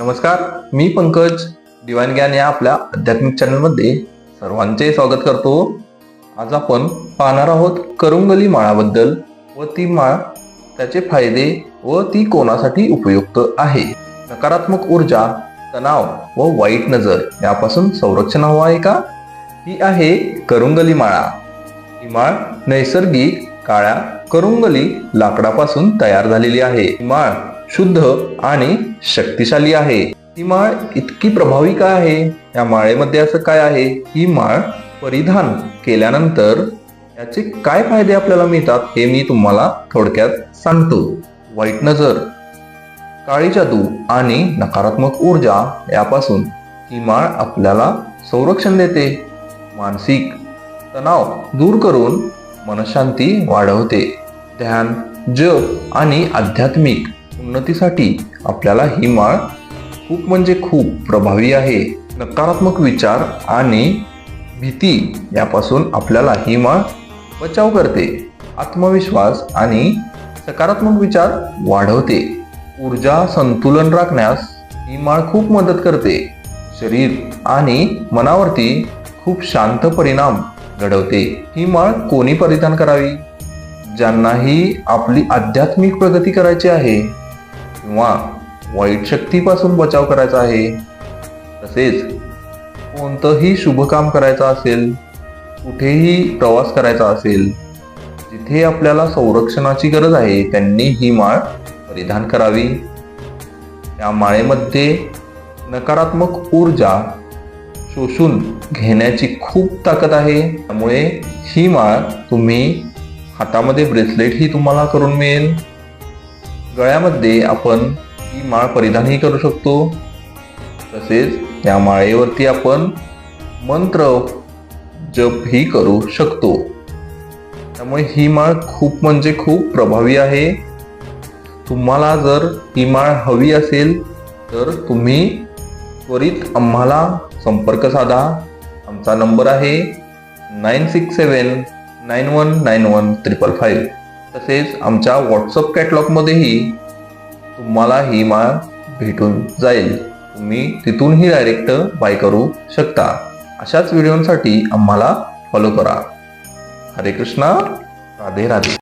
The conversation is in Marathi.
नमस्कार मी पंकज दिवाण ज्ञान या आपल्या आध्यात्मिक चॅनलमध्ये सर्वांचे स्वागत करतो. आज आपण पाहणार आहोत करुंगली माळाबद्दल व ती माळ त्याचे फायदे व ती कोणासाठी उपयुक्त आहे. नकारात्मक ऊर्जा तणाव व वाईट नजर यापासून संरक्षण हवं आहे का? ही आहे करुंगली माळा. ही माळ नैसर्गिक काळ्या करुंगली लाकडापासून तयार झालेली आहे. ही माळ शुद्ध आणि शक्तिशाली आहे. ही माळ इतकी प्रभावी का आहे? या माळेमध्ये असं काय आहे? ही माळ परिधान केल्यानंतर याचे काय फायदे आपल्याला मिळतात हे मी तुम्हाला थोडक्यात सांगतो. वाईट नजर काळी जादू आणि नकारात्मक ऊर्जा यापासून ही माळ आपल्याला संरक्षण देते. मानसिक तणाव दूर करून मनशांती वाढवते. ध्यान जप आणि आध्यात्मिक उन्नतीसाठी आपल्याला ही माळ खूप म्हणजे खूप प्रभावी आहे. नकारात्मक विचार आणि भीती यापासून आपल्याला ही माळ बचाव करते. आत्मविश्वास आणि सकारात्मक विचार वाढवते. ऊर्जा संतुलन राखण्यास ही माळ खूप मदत करते. शरीर आणि मनावरती खूप शांत परिणाम घडवते. ही माळ कोणी परिधान करावी? ज्यांनाही आपली आध्यात्मिक प्रगती करायची आहे किंवा वाईट शक्तीपासून बचाव करायचा आहे तसेच कोणतंही शुभकाम करायचं असेल कुठेही प्रवास करायचा असेल जिथे आपल्याला संरक्षणाची गरज आहे त्यांनी ही माळ परिधान करावी. या माळेमध्ये नकारात्मक ऊर्जा शोषून घेण्याची खूप ताकद आहे. त्यामुळे ही माळ तुम्ही हातामध्ये ब्रेसलेट ही तुम्हाला करून मिळेल. गळ्यामध्ये आपण ही माळ परिधानही करू शकतो. तसेच या माळेवरती आपण मंत्र जपही करू शकतो. त्यामुळे ही माळ खूप म्हणजे खूप प्रभावी आहे. तुम्हाला जर ही माळ हवी असेल तर तुम्ही त्वरित आम्हाला संपर्क साधा. आमचा नंबर आहे nine six seven nine one nine one triple five. तसेच आमच्या व्हॉट्सअप कॅटलॉगमध्येही तुम्हाला ही माळ भेटून जाईल. तुम्ही तिथूनही डायरेक्ट बाय करू शकता. अशाच व्हिडिओसाठी आम्हाला फॉलो करा. हरे कृष्णा राधे राधे.